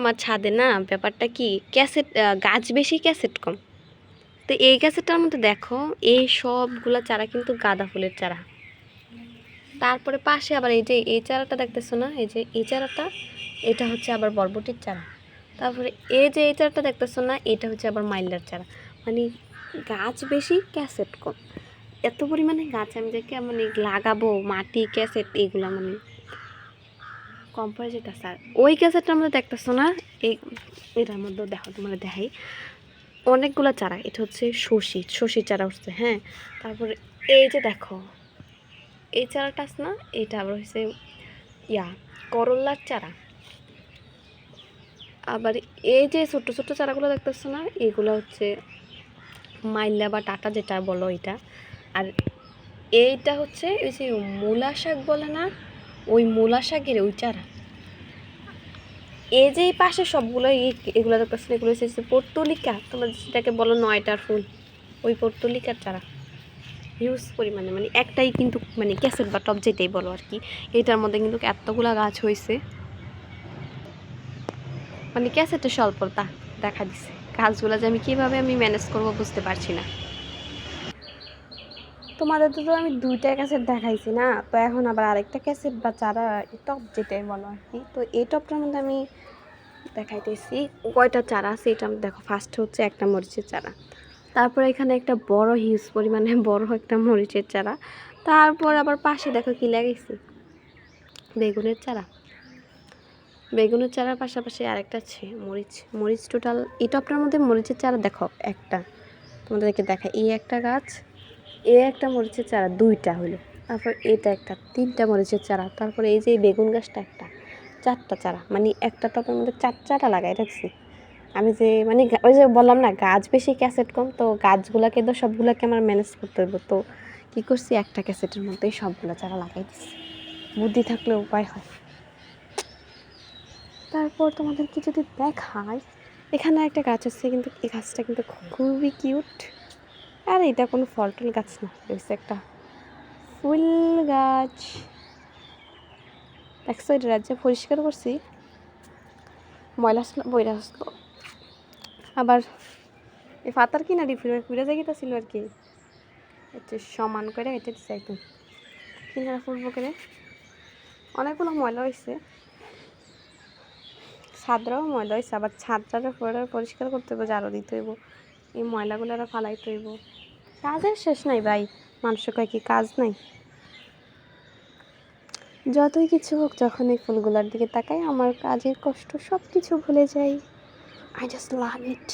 আমার ছাদে না, ব্যাপারটা কি, ক্যাসেট গাছ বেশি, ক্যাসেট কম। তো এই ক্যাসেটটার মধ্যে দেখো, এই সবগুলা চারা কিন্তু গাঁদা ফুলের চারা। তারপরে পাশে আবার এই যে, এই চারাটা দেখতেছো না, এই যে, এই চারাটা, এটা হচ্ছে আবার বরবটির চারা। তারপরে এই যে, এই চারাটা দেখতেছো না, এটা হচ্ছে আবার মাইলার চারা। মানে গাছ বেশি, ক্যাসেট কম। এত পরিমাণে গাছ আমি দেখে মানে লাগাবো, মাটি, ক্যাসেট, এগুলা মানে কম পড়ে যেতেছে। ওই ক্যাসেটটার মধ্যে দেখতেছো না, এই, এটার মধ্যে দেখো তোমার দেখাই। অনেকগুলো চারা, এটা হচ্ছে শশি, শশির চারা উঠছে হ্যাঁ। তারপরে এই যে দেখো, এই চারাটা আছে না, এটা আবার হচ্ছে ইয়া করল্লার চারা। আবার এই যে ছোট্ট ছোট্ট চারাগুলো দেখতেছো না, এগুলো হচ্ছে মাইলা বা টাটা যেটা বলো এটা আর এইটা হচ্ছে ওই যে মূলা শাক বলে না ওই মূলা শাকের ওই চারা। এই যে এই পাশে সবগুলো এগুলো দেখতেছো না, এগুলো হচ্ছে পর্তুলিকা তোমরা যেটাকে বলো নয়টার ফুল ওই পর্তুলিকার চারা। হিউজ পরিমাণে মানে একটাই কিন্তু মানে ক্যাসেট বা টপ যেটাই বলো আর কি এটার মধ্যে কিন্তু এতগুলা গাছ হয়েছে মানে ক্যাসেটের স্বল্পতা দেখা দিছে। গাছগুলো যে আমি কীভাবে আমি ম্যানেজ করব বুঝতে পারছি না। তোমাদের তো আমি দুইটা ক্যাসেট দেখাইছি না, তো এখন আবার আরেকটা ক্যাসেট বা চারা টপ যেটাই বলো আর কি। তো এই টপটার মধ্যে আমি দেখাইতেছি, কয়টা চারা আছে এটা দেখো। ফার্স্ট হচ্ছে একটা মরিচের চারা, তারপর এখানে একটা বড় হিউজ পরিমাণে বড় একটা মরিচের চারা, তারপর আবার পাশে দেখো কি লাগাইছি বেগুনের চারা। বেগুনের চারার পাশাপাশি আরেকটা আছে, মরিচ। মরিচ টোটাল এই টপটার মধ্যে মরিচের চারা দেখো একটা, তোমাদেরকে দেখা এই একটা গাছ এ একটা মরিচের চারা, দুইটা হলো। তারপর এটা একটা, তিনটা মরিচের চারা, তারপরে এই যে বেগুন গাছটা একটা, চারটা চারা মানে একটা টপের মধ্যে চার চারা লাগাই রাখছি আমি যে মানে ওই যে বললাম না, গাছ বেশি ক্যাসেট কম, তো গাছগুলোকে তো সবগুলোকে আমার ম্যানেজ করতে হইব। তো কী করছি? একটা ক্যাসেটের মধ্যেই সবগুলো চারা লাগাই দিচ্ছি বুদ্ধি থাকলে উপায় হয়। তারপর তোমাদেরকে যদি দেখায় এখানে একটা গাছ আছে, কিন্তু এই গাছটা কিন্তু খুবই কিউট আর এটা কোনো ফল টল গাছ না এটা একটা ফুল গাছ। দেখছ, এটা রাজ্যে পরিষ্কার করছি। ময়লা বইরা আসলো আবার এই পাতার কি না ফিরে ফিরে যাই ছিল আর কি। একটু সমান করে এটা একদম। কিনারা ফুলবো করে। অনেকগুলো ময়লা হয়েছে ছাদরাও ময়লা হয়েছে আবার ছাদটা পুরো পরিষ্কার করতে হইব জারো দিতে হইব। এই ময়লাগুলো আরও ফালাইতে হইব। কাজের শেষ নাই ভাই। মানুষের কয় কাজ নাই? যতই কিছু হোক, যখন এই ফুলগুলোর দিকে তাকাই, আমার কাজের কষ্ট সব কিছু ভুলে যাই। I just love it